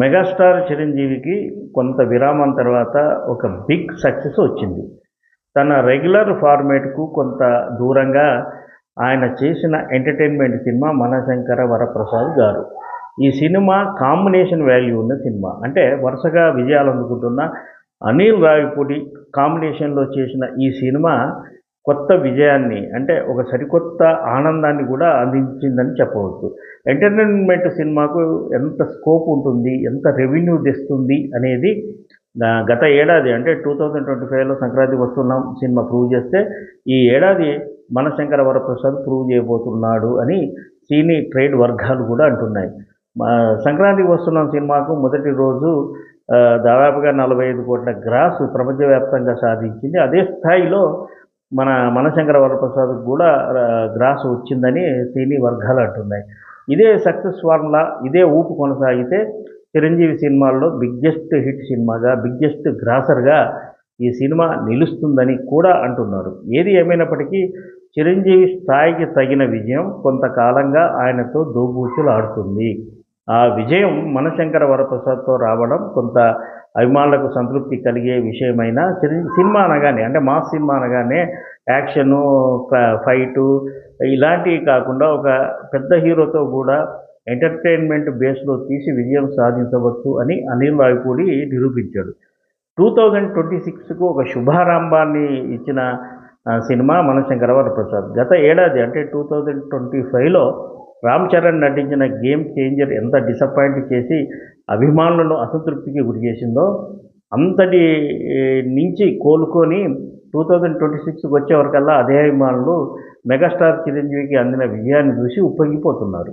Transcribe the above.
Megastar చిరంజీవికి కొంత విరామం తర్వాత ఒక బిగ్ సక్సెస్ వచ్చింది. తన రెగ్యులర్ ఫార్మేట్కు కొంత దూరంగా ఆయన చేసిన ఎంటర్టైన్మెంట్ సినిమా మనశంకర వరప్రసాద్ గారు. ఈ సినిమా కాంబినేషన్ వాల్యూ ఉన్న సినిమా. అంటే వరుసగా విజయాలు అందుకుంటున్న అనిల్ రావిపూడి కాంబినేషన్లో చేసిన ఈ సినిమా కొత్త విజయాన్ని అంటే ఒక సరికొత్త ఆనందాన్ని కూడా అందించిందని చెప్పవచ్చు. ఎంటర్టైన్మెంట్ సినిమాకు ఎంత స్కోప్ ఉంటుంది ఎంత రెవెన్యూ తెస్తుంది అనేది గత ఏడాది అంటే టూ థౌజండ్ ట్వంటీ ఫైవ్లో సంక్రాంతి వస్తున్నాం సినిమా ప్రూవ్ చేస్తే ఈ ఏడాది మనశంకర వరప్రసాద్ ప్రూవ్ చేయబోతున్నాడు అని సినీ ట్రేడ్ వర్గాలు కూడా అంటున్నాయి. మా సంక్రాంతికి వస్తున్న సినిమాకు మొదటి రోజు దాదాపుగా నలభై ఐదు కోట్ల గ్రాస్ ప్రపంచవ్యాప్తంగా సాధించింది. అదే స్థాయిలో మన మనశంకర వరప్రసాద్కి కూడా గ్రాస్ వచ్చిందని సినీ వర్గాలు అంటున్నాయి. ఇదే సక్సెస్ ఫార్ములా ఇదే ఊపు కొనసాగితే చిరంజీవి సినిమాల్లో బిగ్గెస్ట్ హిట్ సినిమాగా బిగ్గెస్ట్ గ్రాసర్గా ఈ సినిమా నిలుస్తుందని కూడా అంటున్నారు. ఏది ఏమైనప్పటికీ చిరంజీవి స్థాయికి తగిన విజయం కొంతకాలంగా ఆయనతో దోబూచులు ఆడుతుంది ఆ విజయం మనశంకర వరప్రసాద్తో రావడం కొంత అభిమానులకు సంతృప్తి కలిగే విషయమైన చిరం సినిమా అనగానే అంటే మా సినిమా అనగానే యాక్షను ఫైటు ఇలాంటివి కాకుండా ఒక పెద్ద హీరోతో కూడా ఎంటర్టైన్మెంట్ బేస్లో తీసి విజయం సాధించవచ్చు అని అనిల్ రావిపూడి నిరూపించాడు. టూ థౌజండ్ ట్వంటీ సిక్స్కు ఒక శుభారంభాన్ని ఇచ్చిన సినిమా సినిమా మనశంకర వరప్రసాద్. గత ఏడాది అంటే టూ థౌజండ్ ట్వంటీ ఫైవ్లో రామ్ చరణ్ నటించిన గేమ్ చేంజర్ ఎంత డిసప్పాయింట్ చేసి అభిమానులను అసంతృప్తికి గురి చేసిందో అంతటి నుంచి కోలుకొని టూ థౌజండ్ ట్వంటీ సిక్స్కి వచ్చేవరకల్లా అదే అభిమానులు మెగాస్టార్ చిరంజీవికి అందిన విజయాన్ని చూసి ఉప్పొంగిపోతున్నారు.